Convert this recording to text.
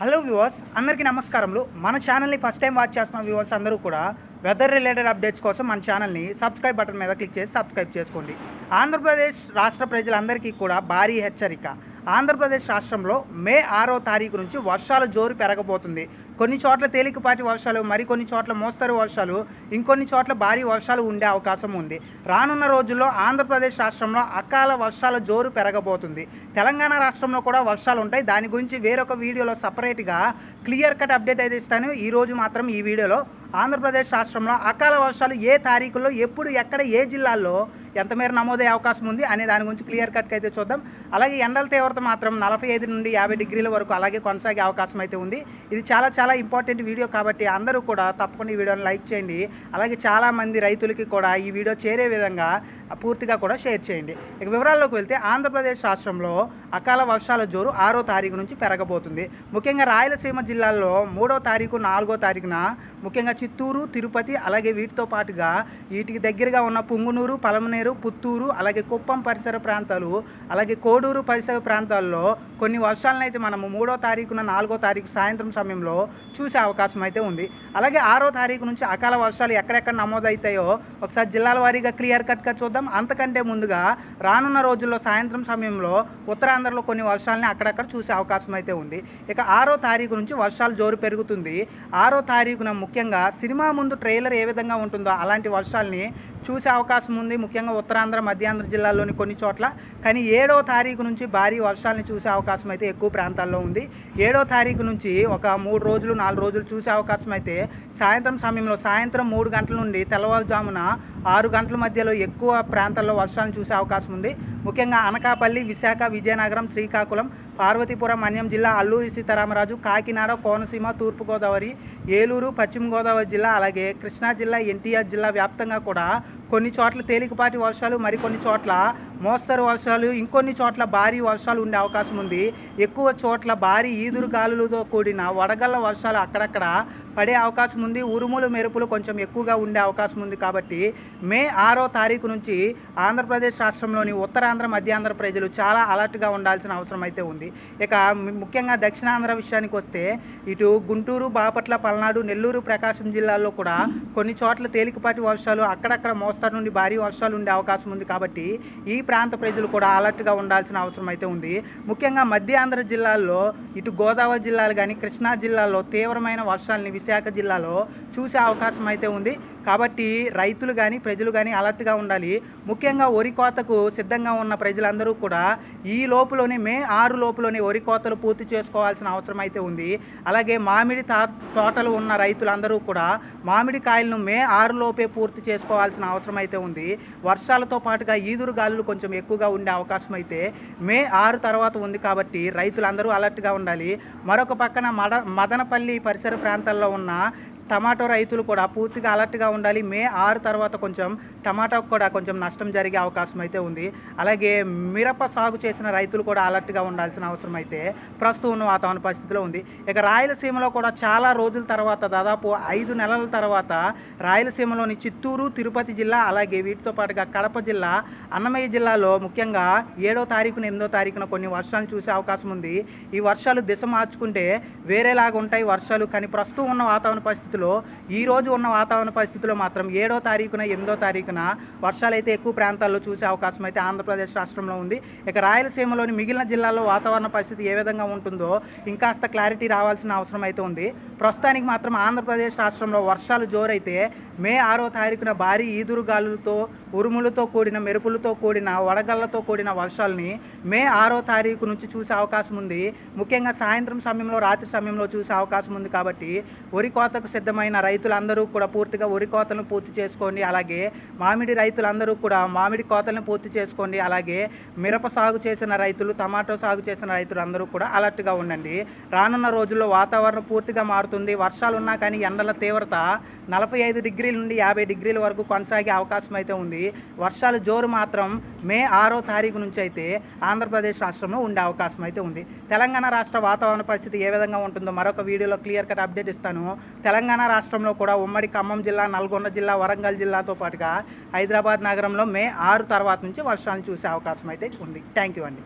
Hello viewers అందరికీ నమస్కారములు. మన ఛానల్ని ఫస్ట్ టైం వాచ్ చేస్తున్న వ్యూవర్స్ అందరూ కూడా వెదర్ రిలేటెడ్ అప్డేట్స్ కోసం మన ఛానల్ని సబ్స్క్రైబ్ బటన్ మీద క్లిక్ చేసి సబ్స్క్రైబ్ చేసుకోండి. ఆంధ్రప్రదేశ్ రాష్ట్ర ప్రజలందరికీ కూడా భారీ హెచ్చరిక. ఆంధ్రప్రదేశ్ రాష్ట్రంలో మే ఆరో తారీఖు నుంచి వర్షాల జోరు పెరగబోతుంది. కొన్ని చోట్ల తేలికపాటి వర్షాలు మరికొన్ని చోట్ల మోస్తరు వర్షాలు ఇంకొన్ని చోట్ల భారీ వర్షాలు ఉండే అవకాశం ఉంది. రానున్న రోజుల్లో ఆంధ్రప్రదేశ్ రాష్ట్రంలో అకాల వర్షాల జోరు పెరగబోతుంది. తెలంగాణ రాష్ట్రంలో కూడా వర్షాలు ఉంటాయి. దాని గురించి వేరొక వీడియోలో సపరేట్గా క్లియర్ కట్ అప్డేట్ అయితే ఇస్తాను. ఈ రోజు మాత్రం ఈ వీడియోలో ఆంధ్రప్రదేశ్ రాష్ట్రంలో అకాల వర్షాలు ఏ తారీఖుల్లో ఎప్పుడు ఎక్కడ ఏ జిల్లాల్లో ఎంత మేర నమోదయ్యే అవకాశం ఉంది అనే దాని గురించి క్లియర్ కట్గా అయితే చూద్దాం. అలాగే ఎండల తీవ్రత మాత్రం నలభై ఐదు నుండి యాభై డిగ్రీల వరకు అలాగే కొనసాగే అవకాశం అయితే ఉంది. ఇది చాలా చాలా ఇంపార్టెంట్ వీడియో కాబట్టి అందరూ కూడా తప్పకుండా ఈ వీడియోని లైక్ చేయండి. అలాగే చాలామంది రైతులకి కూడా ఈ వీడియో చేరే విధంగా పూర్తిగా కూడా షేర్ చేయండి. ఇక వివరాల్లోకి వెళ్తే ఆంధ్రప్రదేశ్ రాష్ట్రంలో అకాల వర్షాల జోరు ఆరో తారీఖు నుంచి పెరగబోతుంది. ముఖ్యంగా రాయలసీమ జిల్లాల్లో మూడో తారీఖు నాలుగో తారీఖున ముఖ్యంగా చిత్తూరు తిరుపతి అలాగే వీటితో పాటుగా వీటికి దగ్గరగా ఉన్న పుంగునూరు పలమనేరు పుత్తూరు అలాగే కుప్పం పరిసర ప్రాంతాలు అలాగే కోడూరు పరిసర ప్రాంతాల్లో కొన్ని వర్షాలను అయితే మనము మూడో తారీఖున నాలుగో తారీఖు సాయంత్రం సమయంలో చూసే అవకాశం అయితే ఉంది. అలాగే ఆరో తారీఖు నుంచి అకాల వర్షాలు ఎక్కడెక్కడ నమోదవుతాయో ఒకసారి జిల్లాల వారీగా క్లియర్ కట్గా చూద్దాం. అంతకంటే ముందుగా రానున్న రోజుల్లో సాయంత్రం సమయంలో ఉత్తరాంధ్రలో కొన్ని వర్షాలని అక్కడక్కడ చూసే అవకాశం అయితే ఉంది. ఇక ఆరో తారీఖు నుంచి వర్షాలు జోరు పెరుగుతుంది. ఆరో తారీఖున ముఖ్యంగా సినిమా ముందు ట్రైలర్ ఏ విధంగా ఉంటుందో అలాంటి వర్షాలని చూసే అవకాశం ఉంది. ముఖ్యంగా ఉత్తరాంధ్ర మధ్యాంధ్ర జిల్లాల్లోని కొన్ని చోట్ల. కానీ ఏడో తారీఖు నుంచి భారీ వర్షాలని చూసే అవకాశం అయితే ఎక్కువ ప్రాంతాల్లో ఉంది. ఏడో తారీఖు నుంచి ఒక మూడు రోజులు నాలుగు రోజులు చూసే అవకాశం అయితే సాయంత్రం సమయంలో సాయంత్రం మూడు గంటల నుండి తెల్లవారుజామున ఆరు గంటల మధ్యలో ఎక్కువ ప్రాంతాల్లో వర్షాలను చూసే అవకాశం ఉంది. ముఖ్యంగా అనకాపల్లి విశాఖ విజయనగరం శ్రీకాకుళం పార్వతీపురం మన్యం జిల్లా అల్లూరి సీతారామరాజు కాకినాడ కోనసీమ తూర్పుగోదావరి ఏలూరు పశ్చిమ గోదావరి జిల్లా అలాగే కృష్ణా జిల్లా ఎన్టీఆర్ జిల్లా వ్యాప్తంగా కూడా కొన్ని చోట్ల తేలికపాటి వర్షాలు మరికొన్ని చోట్ల మోస్తరు వర్షాలు ఇంకొన్ని చోట్ల భారీ వర్షాలు ఉండే అవకాశం ఉంది. ఎక్కువ చోట్ల భారీ ఈదురు గాలులతో కూడిన వడగళ్ళ వర్షాలు అక్కడక్కడ పడే అవకాశం ఉంది. ఉరుములు మెరుపులు కొంచెం ఎక్కువగా ఉండే అవకాశం ఉంది కాబట్టి మే ఆరో తారీఖు నుంచి ఆంధ్రప్రదేశ్ రాష్ట్రంలోని ఉత్తరాంధ్ర మధ్యాంధ్ర ప్రజలు చాలా అలర్ట్గా ఉండాల్సిన అవసరం అయితే ఉంది. ఇక ముఖ్యంగా దక్షిణాంధ్ర విషయానికి వస్తే ఇటు గుంటూరు బాపట్ల పల్నాడు నెల్లూరు ప్రకాశం జిల్లాల్లో కూడా కొన్ని చోట్ల తేలికపాటి వర్షాలు అక్కడక్కడ మోస్తరు నుండి భారీ వర్షాలు ఉండే అవకాశం ఉంది కాబట్టి ఈ ప్రాంత ప్రజలు కూడా అలర్ట్గా ఉండాల్సిన అవసరం అయితే ఉంది. ముఖ్యంగా మధ్య ఆంధ్ర జిల్లాల్లో ఇటు గోదావరి జిల్లాలు కానీ కృష్ణా జిల్లాలో తీవ్రమైన వర్షాలని విశాఖ జిల్లాలో చూసే అవకాశం అయితే ఉంది. కాబట్టి రైతులు కానీ ప్రజలు కానీ అలర్ట్గా ఉండాలి. ముఖ్యంగా వరి కోతకు సిద్ధంగా ఉన్న ప్రజలందరూ కూడా ఈ లోపులోనే మే ఆరు లోపులోనే వరి కోతలు పూర్తి చేసుకోవాల్సిన అవసరం అయితే ఉంది. అలాగే మామిడి తా తోటలు ఉన్న రైతులందరూ కూడా మామిడి కాయలను మే ఆరు లోపే పూర్తి చేసుకోవాల్సిన అవసరం అయితే ఉంది. వర్షాలతో పాటుగా ఈదురు గాలులు కొంచెం ఎక్కువగా ఉండే అవకాశం అయితే మే ఆరు తర్వాత ఉంది కాబట్టి రైతులందరూ అలర్ట్గా ఉండాలి. మరొక పక్కన మడ మదనపల్లి పరిసర ప్రాంతాల్లో ఉన్న టమాటో రైతులు కూడా పూర్తిగా అలర్ట్గా ఉండాలి. మే ఆరు తర్వాత కొంచెం టమాటాకు కూడా కొంచెం నష్టం జరిగే అవకాశం అయితే ఉంది. అలాగే మిరప సాగు చేసిన రైతులు కూడా అలర్ట్గా ఉండాల్సిన అవసరం అయితే ప్రస్తుతం ఉన్న వాతావరణ పరిస్థితిలో ఉంది. ఇక రాయలసీమలో కూడా చాలా రోజుల తర్వాత దాదాపు ఐదు నెలల తర్వాత రాయలసీమలోని చిత్తూరు తిరుపతి జిల్లా అలాగే వీటితో పాటుగా కడప జిల్లా అన్నమయ్య జిల్లాలో ముఖ్యంగా ఏడో తారీఖున ఎనిమిదో తారీఖున కొన్ని వర్షాలు చూసే అవకాశం ఉంది. ఈ వర్షాలు దిశ మార్చుకుంటే వేరేలాగా ఉంటాయి వర్షాలు. కానీ ప్రస్తుతం ఉన్న వాతావరణ పరిస్థితులు ఈ రోజు ఉన్న వాతావరణ పరిస్థితిలో మాత్రం ఏడో తారీఖున ఎనిమిదో తారీఖున వర్షాలు అయితే ఎక్కువ ప్రాంతాల్లో చూసే అవకాశం అయితే ఆంధ్రప్రదేశ్ రాష్ట్రంలో ఉంది. ఇక రాయలసీమలోని మిగిలిన జిల్లాల్లో వాతావరణ పరిస్థితి ఏ విధంగా ఉంటుందో ఇంకాస్త క్లారిటీ రావాల్సిన అవసరం అయితే ఉంది. ప్రస్తుతానికి మాత్రం ఆంధ్రప్రదేశ్ రాష్ట్రంలో వర్షాలు జోరైతే మే ఆరో తారీఖున భారీ ఈదురుగాలులతో ఉరుములతో కూడిన మెరుపులతో కూడిన వడగళ్ళతో కూడిన వర్షాలని మే ఆరో తారీఖు నుంచి చూసే అవకాశం ఉంది. ముఖ్యంగా సాయంత్రం సమయంలో రాత్రి సమయంలో చూసే అవకాశం ఉంది కాబట్టి వరి కోతకు సిద్ధమైన రైతులందరూ కూడా పూర్తిగా వరి కోతలను పూర్తి చేసుకోండి. అలాగే మామిడి రైతులందరూ కూడా మామిడి కోతలను పూర్తి చేసుకోండి. అలాగే మిరప సాగు చేసిన రైతులు టమాటో సాగు చేసిన రైతులు అందరూ కూడా అలర్ట్గా ఉండండి. రానున్న రోజుల్లో వాతావరణం పూర్తిగా మారుతుంది. వర్షాలు ఉన్నా కానీ ఎండల తీవ్రత నలభై ఐదు డిగ్రీల నుండి యాభై డిగ్రీల వరకు కొనసాగే అవకాశం అయితే ఉంది. వర్షాలు జోరు మాత్రం మే ఆరో తారీఖు నుంచి అయితే ఆంధ్రప్రదేశ్ రాష్ట్రంలో ఉండే అవకాశం అయితే ఉంది. తెలంగాణ రాష్ట్ర వాతావరణ పరిస్థితి ఏ విధంగా ఉంటుందో మరొక వీడియోలో క్లియర్ కట్ అప్డేట్ ఇస్తాను. తెలంగాణ తెలంగాణ రాష్ట్రంలో కూడా ఉమ్మడి ఖమ్మం జిల్లా నల్గొండ జిల్లా వరంగల్ జిల్లాతో పాటుగా హైదరాబాద్ నగరంలో మే ఆరు తర్వాత నుంచి వర్షాలు చూసే అవకాశం అయితే ఉంది. థ్యాంక్ యూ అండి.